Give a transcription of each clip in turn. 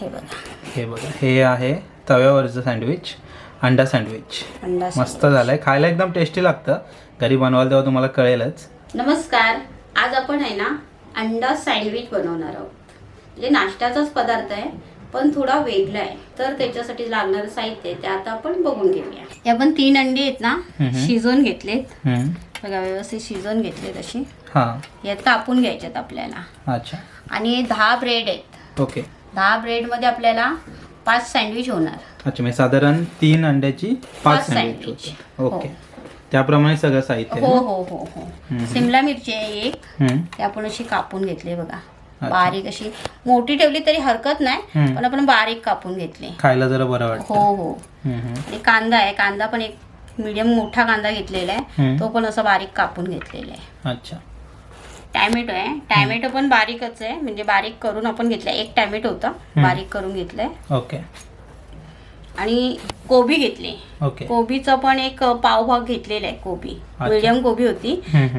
हे बघा. हे बघा. हे आहे तव्यावरचं सँडविच अंडा सँडविच. मस्त झालंय. खायला एकदम टेस्टी लागतं. घरी बनवाल तेव्हा तुम्हाला कळेलच. नमस्कार. आज आपण आहे ना अंडा सँडविच बनवणार आहोत. म्हणजे नाश्त्याचाच पदार्थ आहे पण थोडा वेगळा आहे. तर त्याच्यासाठी लागणारं साहित्य आहे ते आता आपण बघून घेऊया. हे आपण तीन अंडी आहेत ना हम्म. शिजवून घेतलेत. हम्म. बघा व्यवस्थित शिजवून घेतलेत अशी. हां. यात कापून घ्यायच्यात आपल्याला. अच्छा. आणि दहा ब्रेड आहेत. ओके. दहा ब्रेडमध्ये आपल्याला पाच सँडविच होणार. अच्छा म्हणजे साधारण तीन अंड्याची पाच पाच सँडविच ओके. त्याप्रमाणे सगळं साहित्य हो हो हो हो. हम्म. सिमला मिरची आहे एक? हम्म. ते आपण अशी कापून घेतली बघा. बारीक अशी. मोठी ठेवली तरी हरकत नाही हम्म. पण आपण बारीक कापून घेतली. खायला जरा बरं हो वाटतं. हो हम्म, हम्म. आणि कांदा आहे. कांदा पण एक मीडियम मोठा कांदा घेतलेला आहे. हम्म. तो पण असा बारीक कापून घेतलेला आहे. अच्छा. टॅमॅटो आहे. टॅमॅटो पण बारीकच आहे. म्हणजे बारीक करून आपण घेतलाय. एक टॅमॅटो होता. बारीक करून घेतलाय. ओके. आणि कोबी घेतली. ओके. कोबीचा पण एक पावभाग घेतलेला आहे कोबी. मीडियम कोबी होती.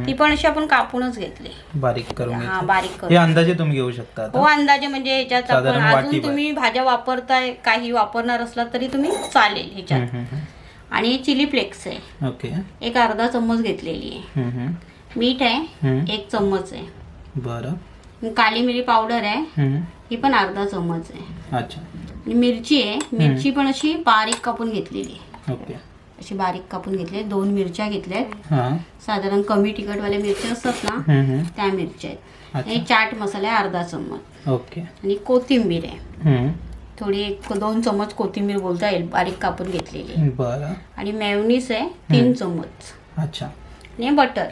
ती पण अशी आपण कापूनच घेतली. बारीक करून हा घेतलं. बारीक करून अंदाजे तुम्ही घेऊ शकता हो अंदाजे म्हणजे ह्याच्यात आपण अजून. तुम्ही भाज्या वापरताय काही वापरणार असला तरी तुम्ही चालेल ह्याच्यात. आणि चिली फ्लेक्स आहे. ओके. एक अर्धा चम्मच घेतलेली आहे. मीठ आहे. एक चम्मच आहे. बरं. काली मिरी पावडर आहे. ही पण अर्धा चम्मच आहे. अच्छा. मिरची आहे मिरची पण अशी बारीक कापून घेतलेली आहे. ओके. अशी बारीक कापून घेतली दोन मिरच्या घेतल्या आहेत. हां. साधारण कमी तिखटवाल्या मिरच्या असतात ना. त्या मिरच्या आहेत. चाट मसाला आहे अर्धा चम्मच. ओके. आणि कोथिंबीर आहे. थोडी एक दोन चम्मच कोथिंबीर बोलता येईल बारीक कापून घेतलेली आणि मेवनीस आहे तीन चम्मच. अच्छा. आणि बटर.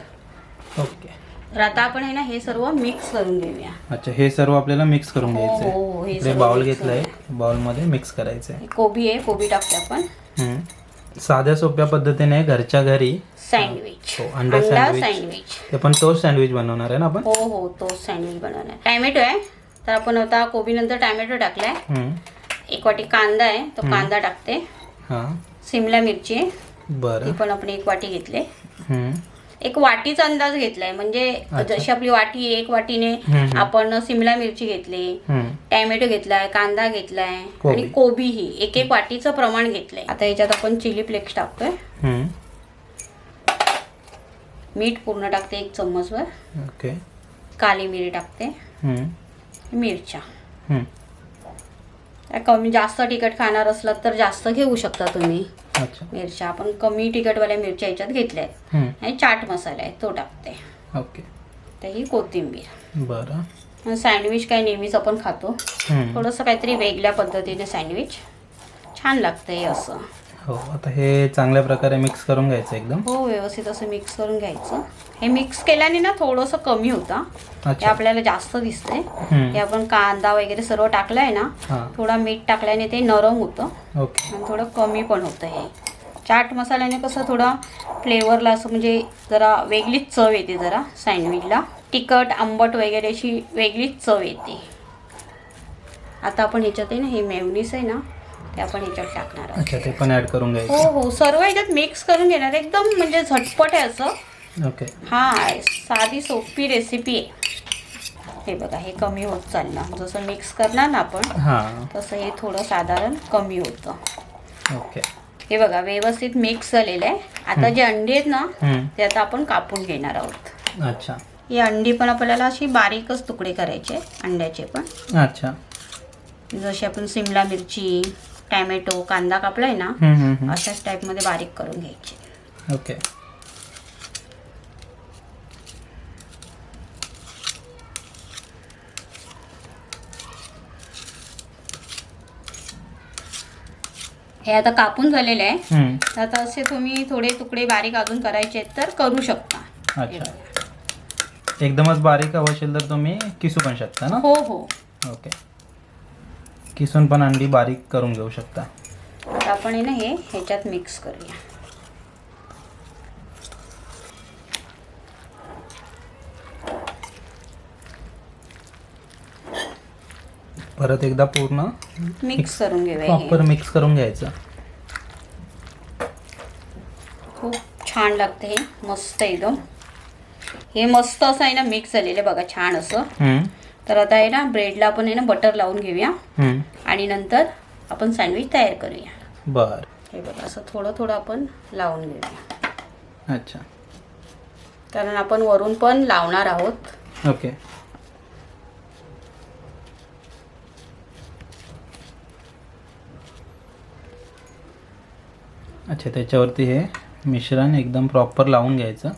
ओके. तर आता आपण आहे ना हे सर्व मिक्स करून घेऊया. अच्छा हे सर्व आपल्याला मिक्स करून हो, घ्यायचं हो, हो, हे सर्व बाउल mix घेतलाय. बाउलमध्ये मिक्स करायचं आहे हे कोबी आहे कोबी टाकते आपण. हम्म. साध्या सोप्या पद्धतीने घरच्या घरी सँडविच हो, अंडा अंडा सँडविच. सँडविच ते पण तोच सँडविच बनवणार आहे ना आपण? हो हो तो सँडविच बनवणार टॅमॅटो आहे. तर आपण आता कोबी नंतर टॅमॅटो टाकलाय. हम्म. एक वाटी कांदा आहे तो कांदा टाकते. हां. सिमला मिरची आहे. ती बरं पण आपण एक वाटी घेतले. हम्म. एक वाटीचा अंदाज घेतलाय म्हणजे जशी आपली वाटी एक वाटीने. आपण सिमला मिरची घेतली. टॅमॅटो घेतलाय कांदा घेतलाय. आणि कोबी ही एक एक वाटीचं प्रमाण घेतलंय आता याच्यात आपण चिली फ्लेक्स टाकतोय. मीठ पूर्ण टाकते एक चम्मचभर ओके काली मिरी टाकते. मिरच्या कमी जास्त तिखट खाणार असलात तर जास्त घेऊ शकता तुम्ही मिरच्या. आपण कमी तिखटवाल्या मिरच्या याच्यात घेतल्या आहेत. आणि चाट मसाला आहे तो टाकते ओके. तर ही कोथिंबीर. बरं. सँडविच काय नेहमीच आपण खातो. थोडंसं काहीतरी वेगळ्या पद्धतीने सँडविच. छान लागतं हे असं. हो आता हे चांगल्या प्रकारे मिक्स करून घ्यायचं एकदम. हो व्यवस्थित असं मिक्स करून घ्यायचं. हे मिक्स केल्याने ना थोडंसं कमी होतं. हे अच्छा. आपल्याला जास्त दिसतंय. हम्म. हे आपण कांदा वगैरे सर्व टाकलंय ना हां. थोडा मीठ टाकल्याने ते नरम होतं. ओके. आणि थोडं कमी पण होतं हे. चाट मसाल्याने कसं थोडं फ्लेवरला असं म्हणजे जरा वेगळीच चव येते जरा सँडविचला तिखट आंबट वगैरे अशी वेगळीच चव येते. आता आपण ह्याच्यात आहे ना हे मेवनीस आहे ना ते आपण ह्याच्यात टाकणार आहोत अच्छा ते पण ऍड करून हो घ्यायचं. हो सर्व ह्याच्यात मिक्स करून घेणार. एकदम म्हणजे झटपट आहे असं. ओके. हा साधी सोपी रेसिपी आहे. हे बघा हे कमी होत चाललं. जसं मिक्स करणार ना आपण हां. तसं हे थोडं साधारण कमी होतं. ओके. हे बघा व्यवस्थित मिक्स झालेलं आहे. आता जे अंडी आहेत ना हम्म. ते आता आपण कापून घेणार आहोत. अच्छा. ही अंडी पण आपल्याला अशी बारीकच तुकडे करायचे अंड्याचे पण. अच्छा. जशी आपण सिमला मिरची टॅमॅटो कांदा कापलाय ना. अशाच टाईपमध्ये बारीक करून घ्यायचे. ओके हे आता कापून झालेले आहे. आता असे तुम्ही थोडे तुकडे बारीक अजून करायचे आहेत तर करू शकता. अच्छा. एकदमच बारीक हवं असेल तर तुम्ही किसू पण शकता ना? हो हो. ओके किसून पण अंडी बारीक करून घेऊ शकता. आता आपण आहे ना हे ह्याच्यात मिक्स करूया. परत एकदा पूर्ण मिक्स करून घेऊया प्रॉपर हे मिक्स करून घ्यायचं. खूप छान लागतं हे. मस्त एकदम. हे मस्त असं आहे ना मिक्स झालेलं बघा छान असं. तर आता आहे ना ब्रेडला आपण आहे ना बटर लावून घेऊया. आणि नंतर आपण सँडविच तयार करूया. बर. हे बघा असं थोडं थोडं आपण लावून घेऊया. अच्छा. कारण आपण वरून पण लावणार आहोत. ओके. अच्छा त्याच्यावरती हे मिश्रण एकदम प्रॉपर लावून घ्यायचं.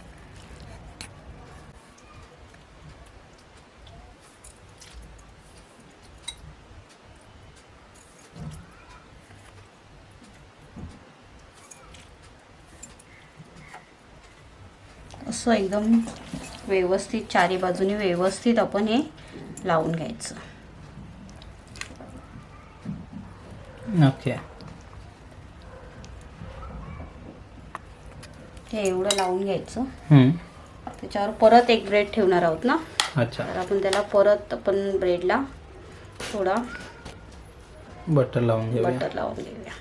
असं एकदम व्यवस्थित चारी बाजूनी व्यवस्थित आपण हे लावून घ्यायचं. ओके हे एवढं लावून घ्यायचं. त्याच्यावर परत एक ब्रेड ठेवणार आहोत ना? अच्छा. तर आपण त्याला परत आपण ब्रेडला थोडा बटर लावून घेऊया. बटर लावून घेऊया.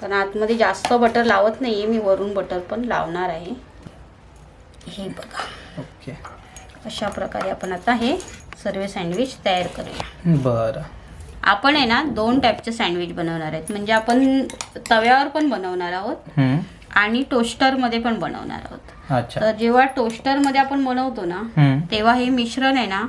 कारण आतमध्ये जास्त बटर लावत नाही मी वरून बटर पण लावणार आहे. हे बघा. ओके. अशा प्रकारे आपण आता हे सर्व सँडविच तयार करूया. बरं. आपण आहे ना दोन टाईपचे सँडविच बनवणार आहेत. म्हणजे आपण तव्यावर पण बनवणार आहोत. आणि टोस्टरमध्ये पण बनवणार आहोत. तर जेव्हा टोस्टरमध्ये आपण बनवतो ना. तेव्हा हे मिश्रण आहे ना.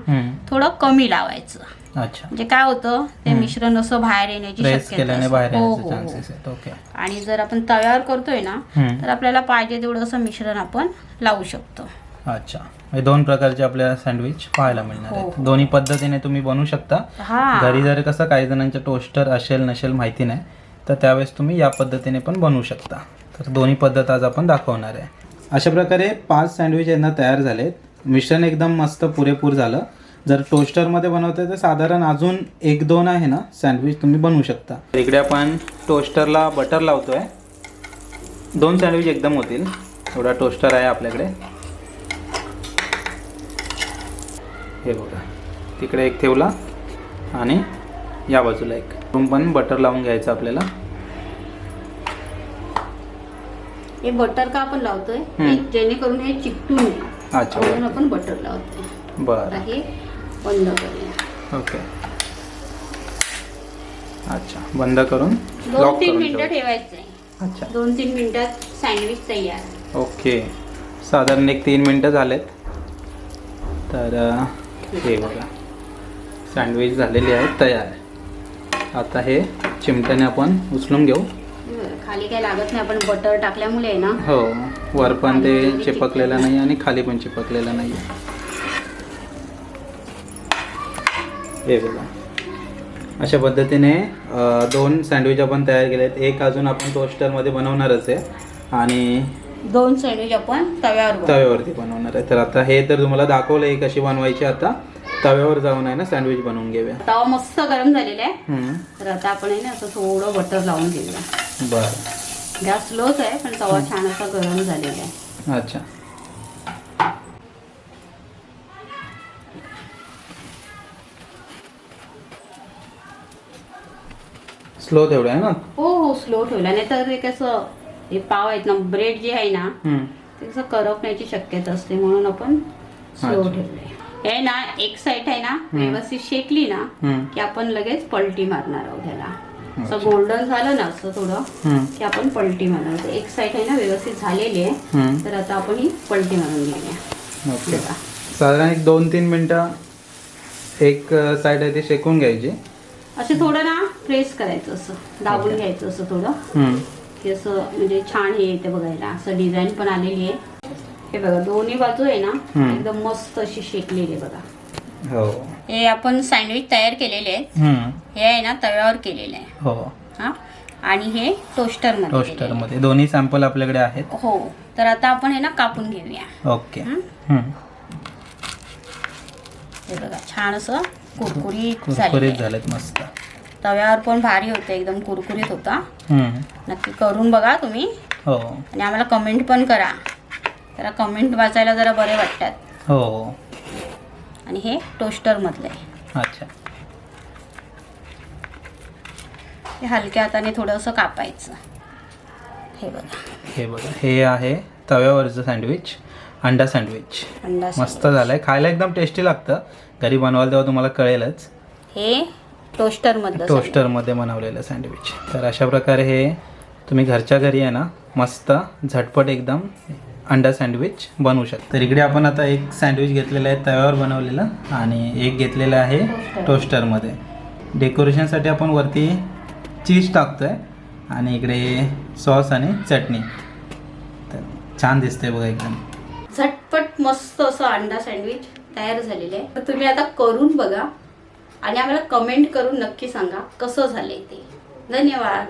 थोडं कमी लावायचं. अच्छा. म्हणजे काय होतं ते मिश्रण असं बाहेर येण्याची शक्यता केल्याने असते. बाहेर हो, हो, हो. ओके आणि जर आपण तव्यावर करतोय ना हम्म. तर आपल्याला पाहिजे तेवढं असं मिश्रण आपण लावू शकतो. अच्छा. हे दोन प्रकारचे आपल्याला सँडविच पाहायला मिळणार हो, आहेत. हो. दोन्ही पद्धतीने तुम्ही बनवू शकता. हा. घरी जर कसं काही जणांचं टोस्टर असेल नसेल माहिती नाही तर त्यावेळेस तुम्ही या पद्धतीने पण बनवू शकता. तर दोन्ही पद्धत आज आपण दाखवणार आहे. अशा प्रकारे पाच सँडविच यांना तयार झालेत. मिश्रण एकदम मस्त पुरेपूर झालं. जर टोस्टरमध्ये बनवताय तर साधारण अजून एक दोन आहे ना सँडविच तुम्ही बनवू शकता. इकडे आपण टोस्टरला बटर लावतोय. दोन सँडविच एकदम होतील. एवढा टोस्टर आहे आपल्याकडे. हे बघा. तिकडे एक ठेवला आणि या बाजूला एक. रूम पण बटर लावून घ्यायचं आपल्याला. हे बटर का आपण लावतोय? जेणेकरून हे चिकटू नये अच्छा. आपण बटर लावतोय. बरं. बंद करूया. ओके. अच्छा बंद करून दोन तीन मिनिटं ठेवू. ठेवायचं. आहे अच्छा. दोन तीन मिनिटात सँडविच तयार. ओके. साधारण एक तीन मिनटं झालेत. तर हे बघा. सँडविच झालेली आहेत तयार. आता हे चिमट्याने आपण उचलून घेऊ. खाली काय लागत नाही आपण बटर टाकल्यामुळे आहे ना? हो वर पण ते चिपकलेलं नाही आणि खाली पण चिपकलेलं नाही हे बघा. अशा पद्धतीने दोन सँडविच आपण तयार केले आहेत एक अजून आपण टोस्टरमध्ये बनवणारच आहे. आणि दोन सँडविच आपण तव्यावर. तव्यावरती बनवणार आहे. तर आता हे तर तुम्हाला दाखवलं आहे कशी बनवायची आता. तव्यावर जाऊन आहे ना सँडविच बनवून घेऊया. तवा मस्त गरम झालेला आहे. तर आता आपण आहे ना असं थोडं बटर लावून घेऊया. बरं. गॅस स्लोच आहे पण तवा छान असा गरम झालेला आहे. अच्छा. स्लो आहे ना हो हो स्लो ठेवला नाही तर कसं हे पाव आहेत ना ब्रेड जे आहे ना हम्म. ते कसं करपण्याची शक्यता असते म्हणून आपण स्लो अच्छा. ठेवलंय हे ना एक साईड आहे ना व्यवस्थित शेकली ना हम्म. की आपण लगेच पलटी मारणार आहोत ह्याला असं. गोल्डन झालं ना असं थोडं हम्म. की आपण पलटी मारणार आहोत. एक साईड आहे ना व्यवस्थित झालेली आहे हम्म. तर आता आपण ही पलटी मारून घेऊया ओके बघा. साधारण एक दोन तीन मिनटं एक साईड आहे ती शेकून घ्यायची असं थोडं ना प्रेस करायचं असं दाबून. घ्यायचं असं थोडं. की असं म्हणजे छान हे येते बघायला असं डिझाईन पण आलेली आहे. हे बघा दोन्ही बाजू आहे ना. एकदम मस्त अशी शेकलेली आहे बघा. हो. हे आपण सँडविच तयार केलेले आहेत. हे आहे ना तव्यावर केलेलं आहे. हो. हा? आणि हे टोस्टरमध्ये केलेलं आहे. टोस्टरमध्ये दोन्ही सॅम्पल आपल्याकडे आहेत. हो. तर आता आपण हे ना कापून घेऊया. ओके हं? हे बघा छान असं कुरकुरीत कुरकुरीत. झालेत मस्त. तव्यावर पण भारी होते एकदम कुरकुरीत होता. नक्की करून बघा तुम्ही. हो. आणि आम्हाला कमेंट पण करा. जरा कमेंट वाचायला जरा बरे वाटतात. हो आणि हे टोस्टरमधलं आहे अच्छा. हे हलक्या हाताने थोडंसं कापायचं. हे बघा. हे बघा हे आहे तव्यावरचं सँडविच अंडा सँडविच अंडा मस्त झालं आहे खायला एकदम टेस्टी लागतं. घरी बनवाल तेव्हा तुम्हाला कळेलच. हे टोस्टरमधलं टोस्टरमध्ये बनवलेलं सँडविच तर अशा प्रकारे हे तुम्ही घरच्या घरी आहे ना मस्त झटपट एकदम अंडा सँडविच बनवू शकता. तर इकडे आपण आता एक सँडविच घेतलेलं आहे तव्यावर बनवलेलं आणि एक घेतलेलं आहे टोस्टरमध्ये. डेकोरेशनसाठी आपण वरती चीज टाकतो आहे आणि इकडे सॉस आणि चटणी. तर छान दिसतंय बघा एकदम. झटपट मस्त असं अंडा सँडविच तयार झालेलं आहे. तर तुम्ही आता करून बघा. आणि आम्हाला कमेंट करून नक्की सांगा कसं झालंय ते. धन्यवाद.